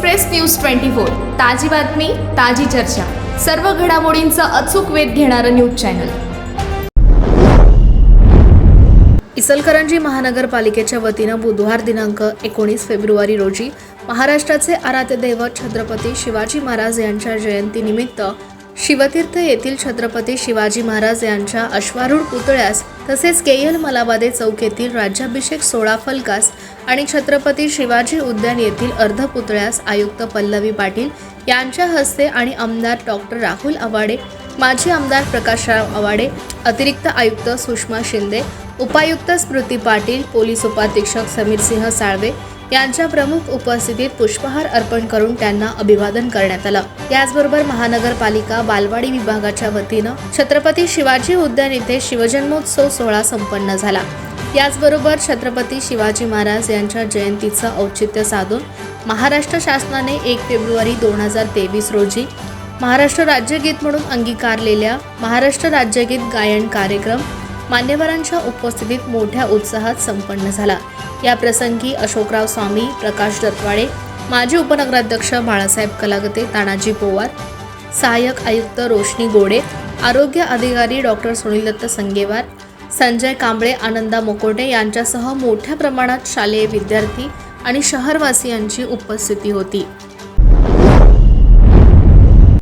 Express news twenty four. ताजी बातमी ताजी चर्चा. सर्व घडामोडींचा अचूक वेध घेणारं न्यूज चॅनल. इचलकरंजी महानगरपालिकेच्या वतीनं बुधवार दिनांक एकोणीस फेब्रुवारी रोजी महाराष्ट्राचे आराध्य दैवत छत्रपती शिवाजी महाराज यांच्या जयंतीनिमित्त शिवतीर्थ येथील छत्रपती शिवाजी महाराज यांच्या अश्वारूढ पुतळ्यास तसेच केएल मलाबादे चौक येथील राज्याभिषेक सोळा फलकास आणि छत्रपती शिवाजी उद्यान येथील अर्धपुतळ्यास आयुक्त पल्लवी पाटील यांच्या हस्ते आणि आमदार डॉक्टर राहुल आवाडे माजी आमदार प्रकाशराव आवाडे अतिरिक्त आयुक्त सुषमा शिंदे उपायुक्त स्मृती पाटील पोलीस उपाधीक्षक समीर सिंह साळवे यांच्या प्रमुख उपस्थितीत पुष्पहार अर्पण करून त्यांना अभिवादन करण्यात आलं. त्याचबरोबर महानगरपालिका बालवाडी विभागाच्या वतीनं छत्रपती शिवाजी उद्यान येथे शिवजन्मोत्सव सोहळा संपन्न झाला. याचबरोबर छत्रपती शिवाजी महाराज यांच्या जयंतीचं औचित्य साधून महाराष्ट्र शासनाने एक फेब्रुवारी दोन हजार तेवीस रोजी महाराष्ट्र राज्यगीत म्हणून अंगीकारलेल्या महाराष्ट्र राज्यगीत गायन कार्यक्रम मान्यवरांच्या उपस्थितीत मोठ्या उत्साहात संपन्न झाला. या प्रसंगी अशोकराव स्वामी प्रकाश दत्वाडे माजी उपनगराध्यक्ष बाळासाहेब कलागते तानाजी पोवार सहाय्यक आयुक्त रोशनी गोडे आरोग्य अधिकारी डॉक्टर सुनील दत्त संगेवार संजय कांबळे आनंदा मोकोटे यांच्यासह मोठ्या प्रमाणात शालेय विद्यार्थी आणि शहरवासियांची उपस्थिती होती.